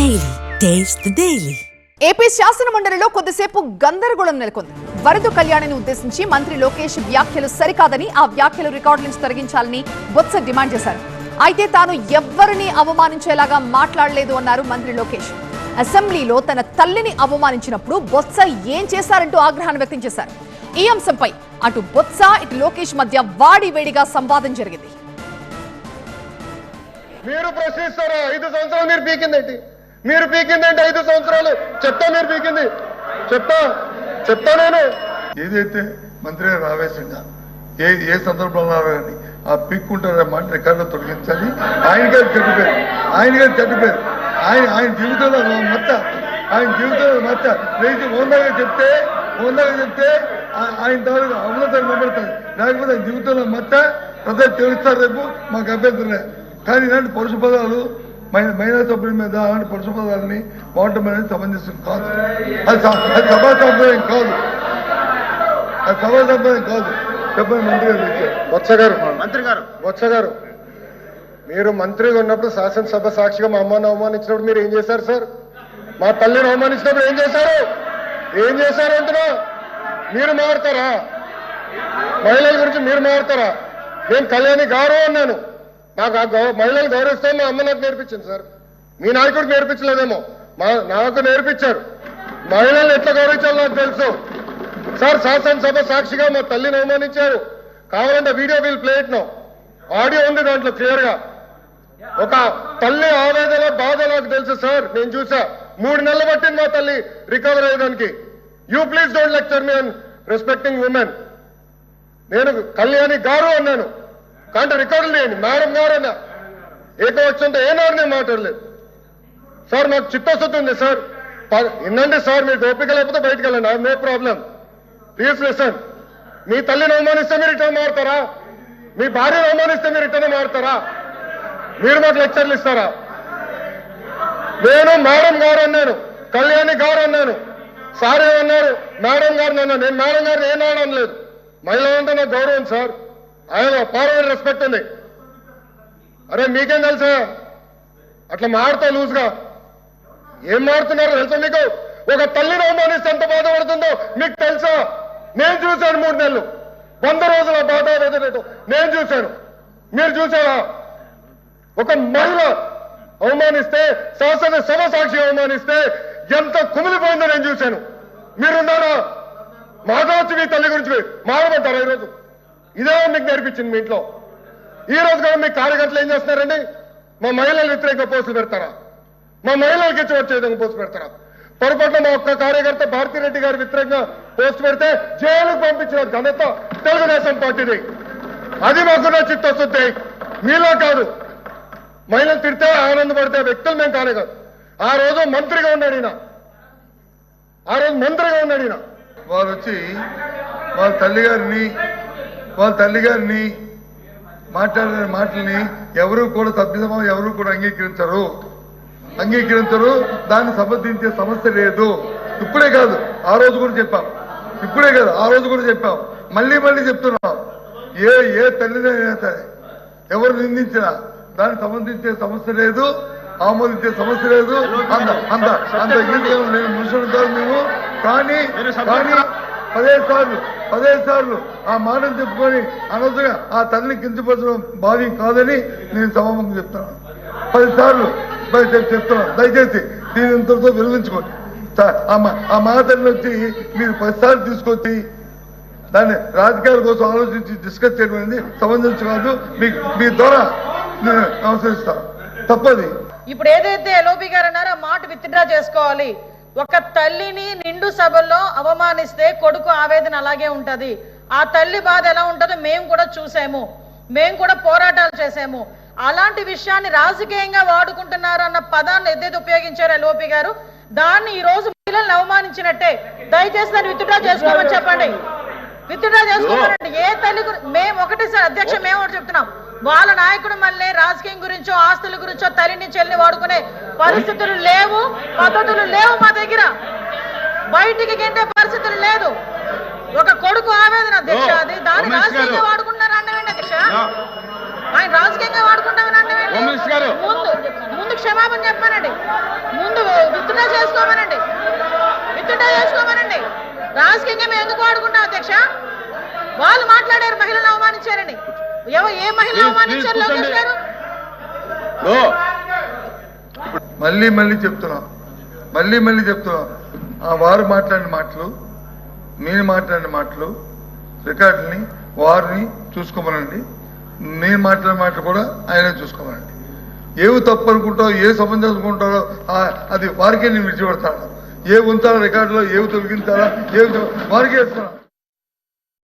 Taste the Daily. AP శాసన మండలిలో కొద్దిసేపు గందరగోళం నెలకొంది. వరదు కళ్యాణిని ఉద్దేశించి మంత్రి లోకేష్ వ్యాఖ్యలు సరికాదని ఆ వ్యాఖ్యలు రికార్డు నుంచి తొలగించాలని బొత్స డిమాండ్ చేశారు. అయితే తాను ఎవ్వరిని అవమానించేలాగా మాట్లాడలేదు అన్నారు మంత్రి లోకేష్. అసెంబ్లీలో తన తల్లిని అవమానించినప్పుడు బొత్స ఏం చేశారంటూ ఆగ్రహాన్ని వ్యక్తం చేశారు. ఈ అంశంపై అటు బొత్స ఇటు లోకేష్ మధ్య వాడి వేడిగా సంవాదం జరిగింది. మీరు ప్రశ్నిస్తారా? ఐదు సంవత్సరాలు మీరు పీకిందేంటి మీరు పీకిందేంటి ఐదు సంవత్సరాలు. చెప్తా మీరు పీకింది. చెప్తా. చెప్తా నేను. ఏదైతే మంత్రి గారు ఆవేశంగా ఏ ఏ సందర్భంలో కానీ ఆ పీక్కుంటారనే మాట రికార్డులో తొలగించాలి. ఆయన గారు చెట్టుపేరు ఆయన గారు చెడ్డిపోయారు ఆయన ఆయన జీవితంలో మచ్చ. ఆయన జీవితంలో మచ్చ. లేచి ఓందాగా చెప్తే ఓందాగా చెప్తే ఆయన తాలూకు అమలతను నిలబడతారు లేకపోతే ఆయన జీవితంలో మచ్చ ప్రజలు తెలుస్తారు రేపు. మాకు అభ్యంతరం కానీ ఇలాంటి పరుషు పదాలు మహిళా సభ్యుల మీద అలాంటి పరుష పదాలని వాడటం అనేది సమంజసం కాదు. అది సభా సంప్రదాయం కాదు. అది సభా సంప్రదాయం కాదు. చెప్పండి మంత్రి గారు. వత్స గారు. మంత్రి గారు. వత్స గారు మీరు మంత్రిగా ఉన్నప్పుడు శాసనసభ సాక్షిగా మా అమ్మని అవమానించినప్పుడు మీరు ఏం చేశారు సార్? మా తల్లిని అవమానించినప్పుడు ఏం చేశారు? ఏం చేశారు అంటున్నా? మీరు మారుతారా? మహిళల గురించి మీరు మారుతారా? నేను కళ్యాణి గారు అన్నాను. నాకు ఆ గౌ మహిళలు గౌరవిస్తే మా అమ్మ నాకు నేర్పించింది సార్. మీ నాయకుడికి నేర్పించలేదేమో. మా నాకు నేర్పించారు. మహిళలు ఎట్లా గౌరవించాలో నాకు తెలుసు. సార్ శాసనసభ సాక్షిగా మా తల్లిని అవమానించారు. కావాలంటే వీడియో వీల్ ప్లేట్ను నో ఆడియో ఉంది దాంట్లో క్లియర్గా ఒక తల్లి ఆవేదన బాధ నాకు తెలుసు సార్. నేను చూసా. మూడు నెలలు పట్టింది మా తల్లి రికవర్ అయ్యేదానికి. You please don't lecture me and respecting women నేను కళ్యాణి గారు అన్నాను. కంటే రికార్డులు లేండి మేడం గారు అన్నా ఏకవచ్చంతో ఏనాడు నేను మాట్లాడలేదు. సార్ నాకు చిత్తశుద్ధి ఉంది సార్. ప- వినండి సార్ మీకు ఓపిక లేకపోతే బయటకు వెళ్ళండి. No problem. Please listen. మీ తల్లిని అవమానిస్తే మీరు రిటర్న్ మారుతారా? మీ భార్యను అవమానిస్తే మీరు రిటర్న్ మారుతారా? మీరు మాకు లెక్చర్లు ఇస్తారా? నేను మేడం గారు అన్నాను. కళ్యాణి గారు అన్నాను. సార్ ఏమన్నారు? మేడం గారిని అన్నాను నేను మేడం గారిని ఏం అనలేదు. మహిళ అంటే నాకు గౌరవం సార్. ఆయన పార్వడి రెస్పెక్ట్ ఉంది. అరే మీకేం తెలుసా? అట్లా మారుతా లూజ్గా. ఏం మారుతున్నారో తెలుసా మీకు? ఒక తల్లిని అవమానిస్తే ఎంత బాధపడుతుందో మీకు తెలుసా? నేను చూశాను మూడు నెలలు. వంద రోజుల బాధ వేదనతో నేను చూశాను. మీరు చూసారా ఒక మహిళ అవమానిస్తే శాసన సభ సాక్షి అవమానిస్తే ఎంత కుమిలిపోయిందో నేను చూశాను. మీరున్నారా? మాధవచ్చు మీ తల్లి గురించి మారమంటారా ఈరోజు? ఇదే మీకు నేర్పించింది మీ ఇంట్లో. ఈ రోజు కూడా మీ కార్యకర్తలు ఏం చేస్తున్నారండి? మా మహిళలు వ్యతిరేక పోస్టులు పెడతారా? మా మహిళలకి ఇచ్చి వచ్చే విధంగా పోస్ట్ పెడతారా? పొరపాటున మా ఒక్క కార్యకర్త భారతిరెడ్డి గారు వ్యతిరేకంగా పోస్ట్ పెడితే జైలుకు పంపించిన ఘనత తెలుగుదేశం పార్టీది. అది మాకున్న చిత్తశుద్ధి. మీలో కాదు. మహిళలు తిడితే ఆనందపడితే వ్యక్తులు మేము కానే కాదు. ఆ రోజు మంత్రిగా ఉన్నాడు ఈయన. ఆ రోజు మంత్రిగా ఉన్నాడు ఈయన. వారు వచ్చి వాళ్ళ తల్లి గారిని వాళ్ళ తల్లి గారిని మాట్లాడిన మాటల్ని ఎవరు కూడా సభ్యసమం ఎవరు కూడా అంగీకరించరు. అంగీకరించరు దాన్ని సమర్థించే సమస్య లేదు. ఇప్పుడే కాదు ఆ రోజు కూడా చెప్పాం. ఇప్పుడే కాదు ఆ రోజు కూడా చెప్పాం. మళ్ళీ మళ్ళీ చెప్తున్నాం. ఏ ఏ తల్లిదైనా సరే ఎవరు నిందించినా దాన్ని సమర్థించే సమస్య లేదు ఆమోదించే సమస్య లేదు. అంత అంత అంత నేను మనుషులు మేము. కానీ కానీ పదిహేను సార్లు పదేసార్లు సార్లు ఆ మాటను చెప్పుకొని అనవసరంగా ఆ తల్లిని కించపరచడం భావ్యం కాదని నేను సమాపంగా చెప్తున్నాను. పది సార్లు చెప్తున్నాను దయచేసి దీని ఇంతటితో విరమించుకోండి. ఆ మా- వచ్చి మీరు పదిసార్లు తీసుకొచ్చి దాన్ని రాజకీయాల కోసం ఆలోచించి డిస్కస్ చేయడం అనేది సమంజసం కాదు. మీ మీ ద్వారా నేను అవసరిస్తాను. తప్పది. ఇప్పుడు ఏదైతే ఎల్ఓపి గారు అన్నారో మాట విత్డ్రా చేసుకోవాలి. ఒక తల్లిని నిండు సభల్లో అవమానిస్తే కొడుకు ఆవేదన అలాగే ఉంటది. ఆ తల్లి బాధ ఎలా ఉంటుందో మేము కూడా చూసాము. మేము కూడా పోరాటాలు చేసాము. అలాంటి విషయాన్ని రాజకీయంగా వాడుకుంటున్నారు అన్న పదాన్ని ఏదైతే ఉపయోగించారు ఎల్ఓపి గారు దాన్ని ఈ రోజు మహిళల్ని అవమానించినట్టే. దయచేసి దాన్ని విత్డ్రా చేసుకోమని చెప్పండి. విత్డ్రా చేసుకోమని ఏ తల్లి మేము ఒకటి సార్ అధ్యక్ష మేము ఒకటి చెప్తున్నాం. వాళ్ళ నాయకుడు మళ్ళీ రాజకీయం గురించో ఆస్తుల గురించో తల్లిని చెల్లిని వాడుకునే పరిస్థితులు లేవు పద్ధతులు లేవు మా దగ్గర. బయటికి గింటే పరిస్థితులు లేదు. ఒక కొడుకు ఆవేదన అధ్యక్ష అది దాన్ని రాజకీయంగా వాడుకుంటున్నారు అంటే అధ్యక్ష? ఆయన రాజకీయంగా వాడుకుంటామని అంటే ముందు ముందు క్ష- క్షమాపణ చెప్పమనండి. ముందు విత్డ్రా చేసుకోమనండి. విత్డ్రా చేసుకోమనండి. రాజకీయంగా మేము ఎందుకు వాడుకుంటాం అధ్యక్ష? వాళ్ళు మాట్లాడారు మహిళలను అవమానించారని. ఏ మహిళ అవమానించారు లోకేష్ గారు? మళ్ళీ మళ్ళీ చెప్తున్నాం. మళ్ళీ మళ్ళీ చెప్తున్నాం. ఆ వారు మాట్లాడిన మాటలు మీరు మాట్లాడిన మాటలు రికార్డుని వారిని చూసుకోమనండి. నేను మాట్లాడిన మాటలు కూడా ఆయనే చూసుకోమనండి. ఏవి తప్పు అనుకుంటారో ఏ సంబంధం అనుకుంటారో అది వారికే నేను విడిచిపెడతాను. ఏ ఉంచాలో రికార్డులో ఏవి తొలగించాలా ఏవి వారికే ఇస్తున్నాను.